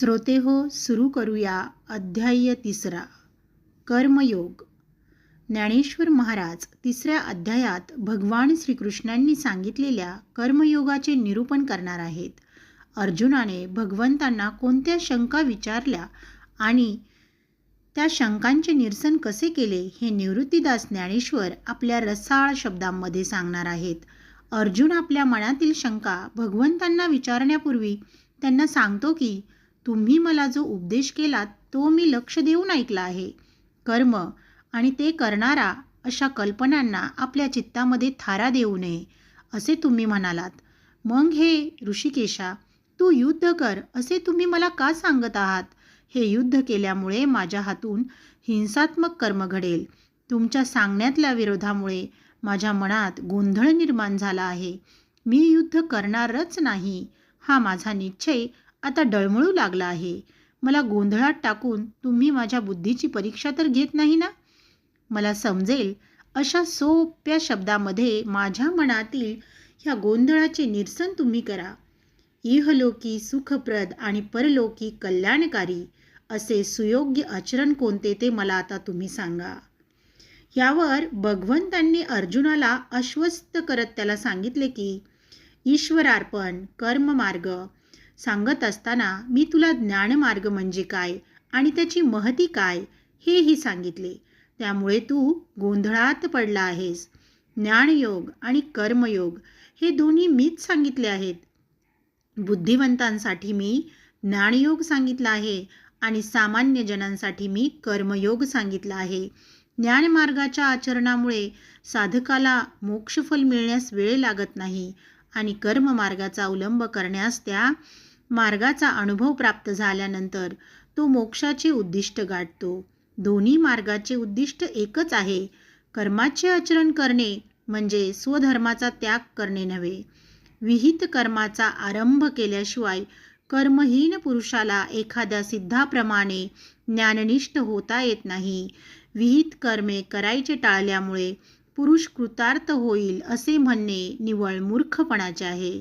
श्रोते हो सुरू करूया अध्याय तिसरा. कर्मयोग. ज्ञानेश्वर महाराज तिसऱ्या अध्यायात भगवान श्रीकृष्णांनी सांगितलेल्या कर्मयोगाचे निरूपण करणार आहेत. अर्जुनाने भगवंतांना कोणत्या शंका विचारल्या आणि त्या शंकांचे निरसन कसे केले हे निवृत्तीदास ज्ञानेश्वर आपल्या रसाळ शब्दांमध्ये सांगणार आहेत. अर्जुन आपल्या मनातील शंका भगवंतांना विचारण्यापूर्वी त्यांना सांगतो की तुम्ही मला जो उपदेश केलात तो मी लक्ष देऊन ऐकला आहे. कर्म आणि ते करणारा अशा कल्पनांना आपल्या चित्तामध्ये थारा देऊ नये असे तुम्ही म्हणालात. मग हे ऋषिकेशा तू युद्ध कर असे तुम्ही मला का सांगत आहात? हे युद्ध केल्यामुळे माझ्या हातून हिंसात्मक कर्म घडेल. तुमच्या सांगण्यातल्या विरोधामुळे माझ्या मनात गोंधळ निर्माण झाला आहे. मी युद्ध करणारच नाही हा माझा निश्चय आता डळमळू लागला आहे. मला गोंधळात टाकून तुम्ही माझ्या बुद्धीची परीक्षा तर घेत नाही ना? मला समजेल अशा सोप्या शब्दामध्ये माझ्या मनातील ह्या गोंधळाचे निरसन तुम्ही करा. इहलोकी सुखप्रद आणि परलोकी कल्याणकारी असे सुयोग्य आचरण कोणते ते मला आता तुम्ही सांगा. यावर भगवंतांनी अर्जुनाला आश्वस्त करत त्याला सांगितले की ईश्वरार्पण कर्ममार्ग सांगत असताना मी तुला ज्ञानमार्ग म्हणजे काय आणि त्याची महती काय हेही सांगितले. त्यामुळे तू गोंधळात पडला आहेस. ज्ञानयोग आणि कर्मयोग हे दोन्ही मीच सांगितले आहेत. बुद्धिवंतांसाठी मी ज्ञानयोग सांगितला आहे आणि सामान्य जनांसाठी मी कर्मयोग सांगितला आहे. ज्ञानमार्गाच्या आचरणामुळे साधकाला मोक्षफल मिळण्यास वेळ लागत नाही आणि कर्ममार्गाचा अवलंब करण्यास त्या मार्गाचा अनुभव प्राप्त झाल्यानंतर तो मोक्षाचे उद्दिष्ट गाठतो. दोन्ही मार्गाचे उद्दिष्ट एकच आहे. कर्माचे आचरण करणे म्हणजे स्वधर्माचा त्याग करणे नव्हे. विहित कर्माचा आरंभ केल्याशिवाय कर्महीन पुरुषाला एखाद्या सिद्धाप्रमाणे ज्ञाननिष्ठ होता येत नाही. विहित कर्मे करायचे टाळल्यामुळे पुरुष कृतार्थ होईल असे म्हणणे निवळ मूर्खपणाचे आहे.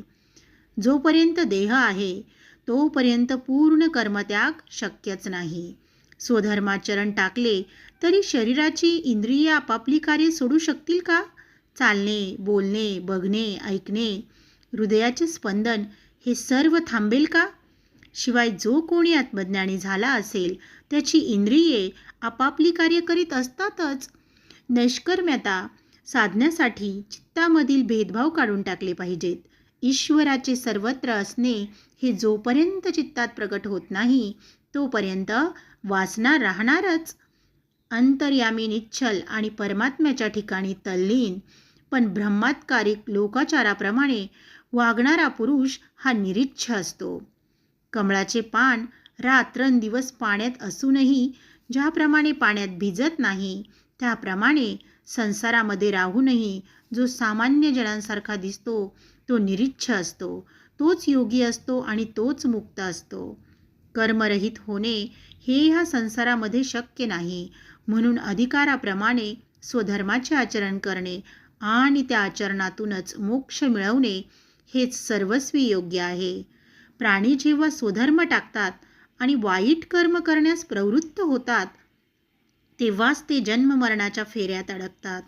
जोपर्यंत देह आहे तोपर्यंत पूर्ण कर्मत्याग शक्यच नाही. स्वधर्माचरण टाकले तरी शरीराची इंद्रिय आपापली कार्य सोडू शकतील का? चालणे बोलणे बघणे ऐकणे हृदयाचे स्पंदन हे सर्व थांबेल का? शिवाय जो कोणी आत्मज्ञानी झाला असेल त्याची इंद्रिये आपापली कार्य करीत असतातच. नैष्कर्म्यता साधण्यासाठी चित्तामधील भेदभाव काढून टाकले पाहिजेत. ईश्वराचे सर्वत्र असणे हे जोपर्यंत चित्तात प्रकट होत नाही तोपर्यंत वासना राहणारच. अंतर्यामी निच्छल आणि परमात्म्याच्या ठिकाणी तल्लीन पण ब्रह्मात्कारिक लोकाचाराप्रमाणे वागणारा पुरुष हा निरिच्छ असतो. कमळाचे पान रात्रंदिवस पाण्यात असूनही ज्याप्रमाणे पाण्यात भिजत नाही त्याप्रमाणे संसारामध्ये राहूनही जो सामान्य जणांसारखा दिसतो तो निरिच्छ असतो. तोच योगी असतो आणि तोच मुक्त असतो. कर्मरहित होणे हे ह्या संसारामध्ये शक्य नाही. म्हणून अधिकाराप्रमाणे स्वधर्माचे आचरण करणे आणि त्या आचरणातूनच मोक्ष मिळवणे हेच सर्वस्वी योग्य आहे. प्राणी जेव्हा स्वधर्म टाकतात आणि वाईट कर्म करण्यास प्रवृत्त होतात तेव्हाच ते जन्ममरणाच्या फेऱ्यात अडकतात.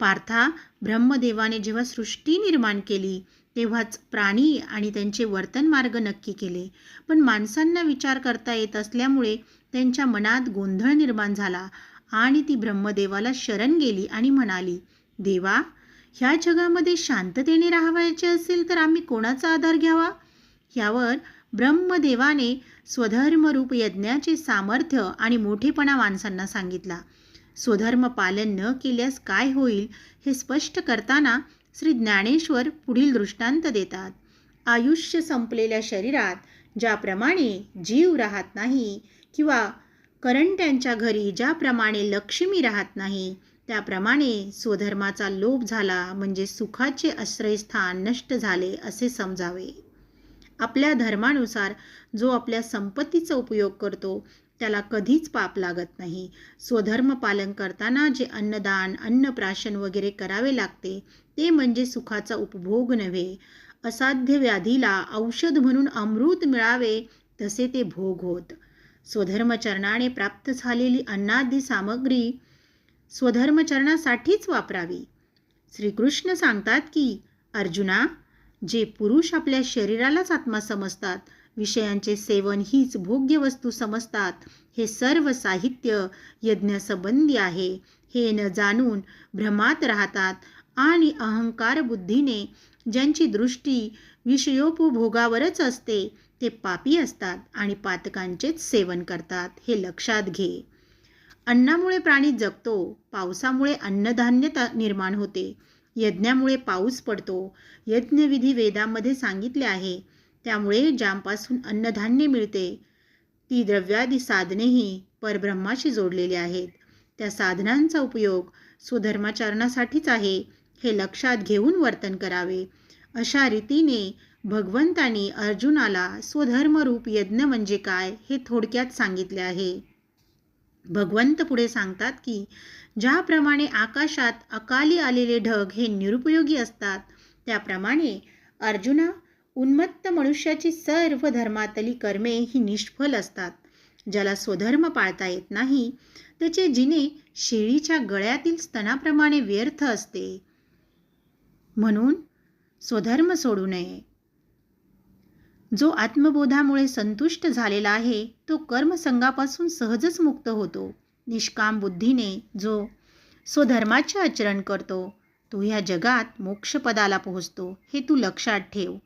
पार्था ब्रह्मदेवाने जेव्हा सृष्टी निर्माण केली तेव्हाच प्राणी आणि त्यांचे वर्तन मार्ग नक्की केले. पण माणसांना विचार करता येत असल्यामुळे त्यांच्या मनात गोंधळ निर्माण झाला आणि ती ब्रह्मदेवाला शरण गेली आणि म्हणाली देवा ह्या जगामध्ये शांततेने राहावायचे असेल तर आम्ही कोणाचा आधार घ्यावा? ह्यावर ब्रह्मदेवाने स्वधर्मरूप यज्ञाचे सामर्थ्य आणि मोठेपणा माणसांना सांगितला. स्वधर्म पालन न केल्यास काय होईल हे स्पष्ट करताना श्री ज्ञानेश्वर पुढील दृष्टांत देतात. आयुष्य संपलेल्या शरीरात ज्याप्रमाणे जीव राहत नाही किंवा करंट्यांच्या घरी ज्याप्रमाणे लक्ष्मी राहत नाही त्याप्रमाणे स्वधर्माचा लोप झाला म्हणजे सुखाचे आश्रयस्थान नष्ट झाले असे समजावे. आपल्या धर्मानुसार जो आपल्या संपत्तीचा उपयोग करतो त्याला कधीच पाप लागत नाही. स्वधर्म पालन करताना जे अन्नदान अन्नप्राशन वगैरे करावे लागते ते म्हणजे सुखाचा उपभोग नव्हे. असाध्य व्याधीला औषध म्हणून अमृत मिळावे तसे ते भोग होत. स्वधर्मचरणाने प्राप्त झालेली अन्नादी सामग्री स्वधर्मचरणासाठीच वापरावी. श्रीकृष्ण सांगतात की अर्जुना जे पुरुष आपल्या शरीरालाच आत्मा समजतात विषयांचे सेवन हीच भोग्य वस्तू समजतात. हे सर्व साहित्य यज्ञसंबंधी आहे. हे न जाणून भ्रमात राहतात आणि अहंकार बुद्धीने ज्यांची दृष्टी विषयोपभोगावरच असते ते पापी असतात आणि पातकांचेच सेवन करतात हे लक्षात घे. अन्नामुळे प्राणी जगतो पावसामुळे अन्नधान्य निर्माण होते. यज्ञामुळे पाऊस पडतो. यज्ञविधी वेदामध्ये सांगितले आहे. त्यामुळे ज्यापासून अन्नधान्य मिळते. ती द्रव्यादी साधनेही परब्रह्माशी जोडलेली आहेत. त्या साधनांचा उपयोग स्वधर्माचरणासाठीच आहे हे लक्षात घेऊन वर्तन करावे. अशा रीतीने भगवंतानी अर्जुनाला स्वधर्मरूप यज्ञ म्हणजे काय हे थोडक्यात सांगितले आहे. भगवंत पुढे सांगतात की ज्याप्रमाणे आकाशात अकाली आलेले ढग हे निरुपयोगी असतात त्याप्रमाणे अर्जुना उन्मत्त मनुष्याची सर्व धर्मातली कर्मे ही निष्फल असतात. ज्याला स्वधर्म पाळता येत नाही त्याचे जिने शेळीच्या गळ्यातील स्तनाप्रमाणे व्यर्थ असते. म्हणून स्वधर्म सोडू नये. जो आत्मबोधामुळे संतुष्ट झालेला आहे तो कर्मसंगापासून सहजच मुक्त होतो. निष्काम बुद्धीने जो स्वधर्माचे आचरण करतो तो ह्या जगात मोक्षपदाला पोहोचतो हे तू लक्षात ठेव.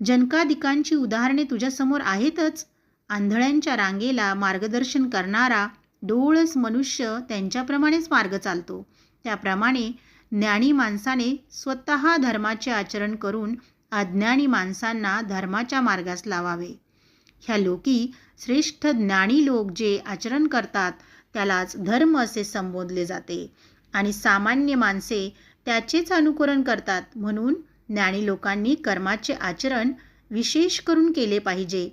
जनकादिकांची उदाहरणे तुझ्यासमोर आहेतच. आंधळ्यांच्या रांगेला मार्गदर्शन करणारा डोळस मनुष्य त्यांच्याप्रमाणेच मार्ग चालतो. त्याप्रमाणे ज्ञानी माणसाने स्वतः धर्माचे आचरण करून अज्ञानी माणसांना धर्माच्या मार्गास लावावे. ह्या लोकी श्रेष्ठ ज्ञानी लोक जे आचरण करतात त्यालाच धर्म असे संबोधले जाते. आणि सामान्य माणसे त्याचेच अनुकरण करतात म्हणून ज्ञानी लोकांनी कर्माचे आचरण विशेष करून केले पाहिजे.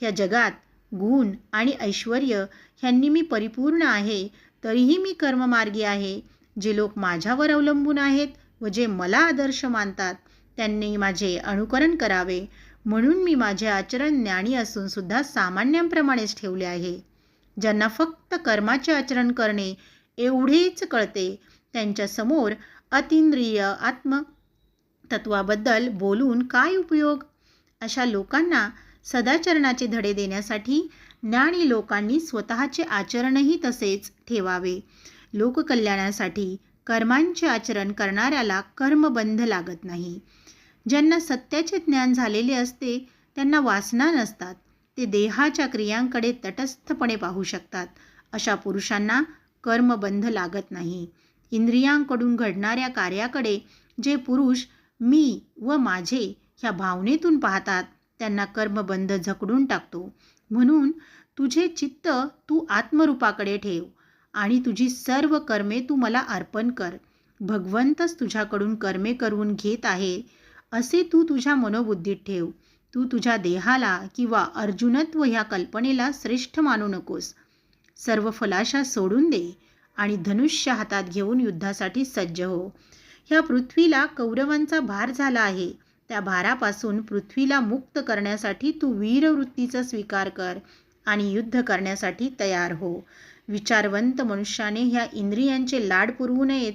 ह्या जगात गुण आणि ऐश्वर ह्यांनी मी परिपूर्ण आहे तरीही मी कर्ममार्गी आहे. जे लोक माझ्यावर अवलंबून आहेत व जे मला आदर्श मानतात त्यांनी माझे अनुकरण करावे. म्हणून मी माझे आचरण ज्ञानी असून सुद्धा सामान्यांप्रमाणेच ठेवले आहे. ज्यांना फक्त कर्माचे आचरण करणे एवढेच कळते त्यांच्यासमोर अतिंद्रिय आत्म तत्वाबद्दल बोलून काय उपयोग? अशा लोकांना सदाचरणाचे धडे देण्यासाठी ज्ञानी लोकांनी स्वतःचे आचरणही तसेच ठेवावे. लोककल्याणासाठी कर्मांचे आचरण करणाऱ्याला कर्मबंध लागत नाही. ज्यांना सत्याचे ज्ञान झालेले असते त्यांना वासना नसतात. ते देहाच्या क्रियांकडे तटस्थपणे पाहू शकतात. अशा पुरुषांना कर्मबंध लागत नाही. इंद्रियांकडून घडणाऱ्या कार्याकडे जे पुरुष मी व माझे ह्या भावनेतून पाहतात. त्यांना कर्मबंध झकडून टाकतो. म्हणून तुझे चित्त तू आत्मरूपाकडे ठेव आणि तुझी सर्व कर्मे तू मला अर्पण कर. भगवंतच तुझ्याकडून कर्मे करून घेत आहे. असे तू तुझ्या मनोबुद्धीत ठेव. तू तुझ्या देहाला किंवा अर्जुनत्व ह्या कल्पनेला श्रेष्ठ मानू नकोस. सर्व फलाशा सोडून दे आणि धनुष्य हातात घेऊन युद्धासाठी सज्ज हो. ह्या पृथ्वीला कौरवांचा भार झाला आहे. त्या भारापासून पृथ्वीला मुक्त करण्यासाठी तू वीरवृत्तीचा स्वीकार कर आणि युद्ध करण्यासाठी तयार हो. विचारवंत मनुष्याने ह्या इंद्रियांचे लाड पुरवू नयेत.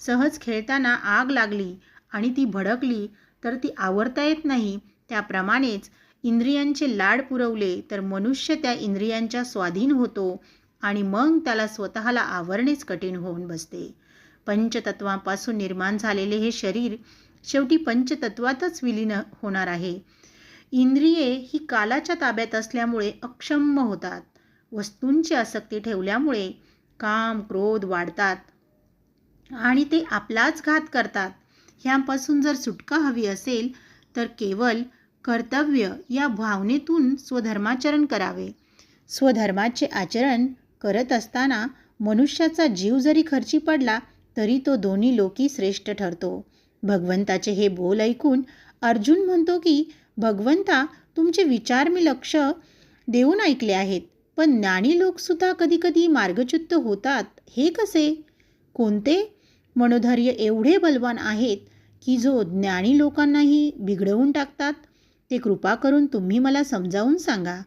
सहज खेळताना आग लागली आणि ती भडकली तर ती आवरता येत नाही. त्याप्रमाणेच इंद्रियांचे लाड पुरवले तर मनुष्य त्या इंद्रियांच्या स्वाधीन होतो आणि मग त्याला स्वतःला आवरणेच कठीण होऊन बसते. पंचतत्वापासून निर्माण झालेले हे शरीर शेवटी पंचतत्वातच विलीन होणार आहे. इंद्रिये ही कालाच्या ताब्यात असल्यामुळे अक्षम्य होतात. वस्तूंची आसक्ती ठेवल्यामुळे काम क्रोध वाढतात आणि ते आपलाच घात करतात. ह्यापासून जर सुटका हवी असेल तर केवळ कर्तव्य या भावनेतून स्वधर्माचरण करावे. स्वधर्माचे आचरण करत असताना मनुष्याचा जीव जरी खर्ची पडला तरी तो दोन्ही लोकी श्रेष्ठ ठरतो. भगवंताचे हे बोल ऐकून अर्जुन म्हणतो की भगवंता तुमचे विचार मी लक्ष देऊन ऐकले आहेत पण ज्ञानी लोकसुद्धा कधीकधी मार्गच्युत होतात. हे कसे? कोणते? मनोधैर्य एवढे बलवान आहेत की जो ज्ञानी लोकांनाही बिघडवून टाकतात. ते कृपा करून तुम्ही मला समजावून सांगा.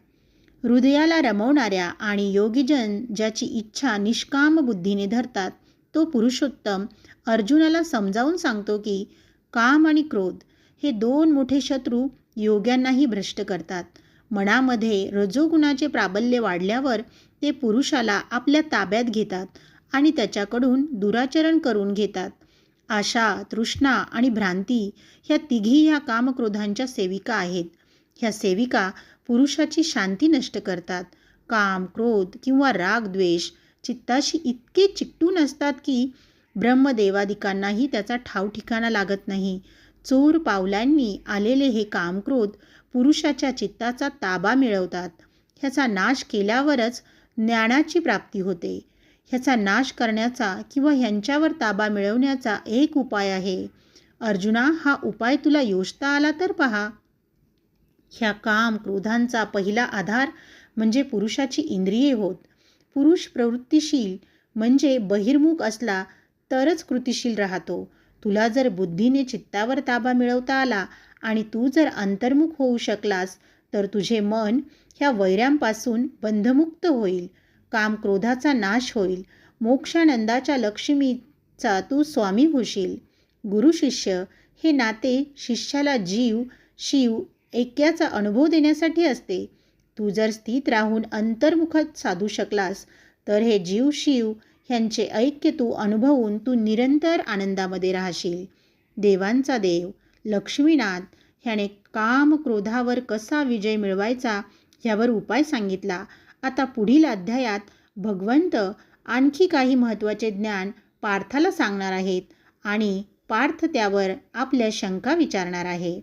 हृदयाला रमवणाऱ्या आणि योगीजन ज्याची इच्छा निष्काम बुद्धीने धरतात तो पुरुषोत्तम अर्जुनाला समजावून सांगतो की काम आणि क्रोध हे दोन मोठे शत्रू योग्यांनाही भ्रष्ट करतात. मनामध्ये रजोगुणाचे प्राबल्य वाढल्यावर ते पुरुषाला आपल्या ताब्यात घेतात आणि त्याच्याकडून दुराचरण करून घेतात. आशा तृष्णा आणि भ्रांती ह्या तिघी ह्या कामक्रोधांच्या सेविका आहेत. ह्या सेविका पुरुषाची शांती नष्ट करतात. काम क्रोध किंवा राग द्वेष चित्ताशी इतके चिकटून असतात की ब्रह्मदेवादिकांनाही त्याचा ठाव ठिकाणा लागत नाही. चोर पावलांनी आलेले हे कामक्रोध पुरुषाच्या चित्ताचा ताबा मिळवतात. ह्याचा नाश केल्यावरच ज्ञानाची प्राप्ती होते. ह्याचा नाश करण्याचा किंवा ह्यांच्यावर ताबा मिळवण्याचा एक उपाय आहे. अर्जुना हा उपाय तुला योजता आला तर पहा. ह्या काम क्रोधांचा पहिला आधार म्हणजे पुरुषाची इंद्रिये होत. पुरुष प्रवृत्तीशील म्हणजे बहिर्मुख असला तरच कृतिशील राहतो. तुला जर बुद्धीने चित्तावर ताबा मिळवता आला आणि तू जर अंतर्मुख होऊ शकलास तर तुझे मन ह्या वैऱ्यांपासून बंधमुक्त होईल. काम क्रोधाचा नाश होईल. मोक्षानंदाच्या लक्ष्मीचा तू स्वामी होशील. गुरु शिष्य हे नाते शिष्याला जीव शिव ऐक्याचा अनुभव देण्यासाठी असते. तू जर स्थित राहून अंतर्मुखात साधू शकलास तर हे जीव शिव ह्यांचे ऐक्य तू अनुभवून तू निरंतर आनंदामध्ये राहशील. देवांचा देव लक्ष्मीनाथ ह्याने काम क्रोधावर कसा विजय मिळवायचा ह्यावर उपाय सांगितला. आता पुढील अध्यायात भगवंत आणखी काही महत्त्वाचे ज्ञान पार्थाला सांगणार आहेत आणि पार्थ त्यावर आपल्या शंका विचारणार आहे.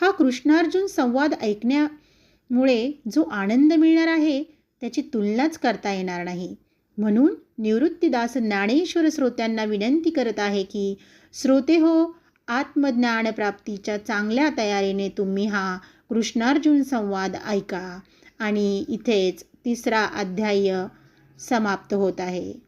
हा कृष्णार्जुन संवाद ऐकण्या मुळे जो आनंद मिळणार आहे त्याची तुलनाच करता येणार नाही. म्हणून निवृत्तीदास ज्ञानेश्वर श्रोत्यांना विनंती करत आहे की श्रोते हो आत्मज्ञान प्राप्तीच्या चांगल्या तयारीने तुम्ही हा कृष्णार्जुन संवाद ऐका. आणि इथेच तिसरा अध्याय समाप्त होत आहे.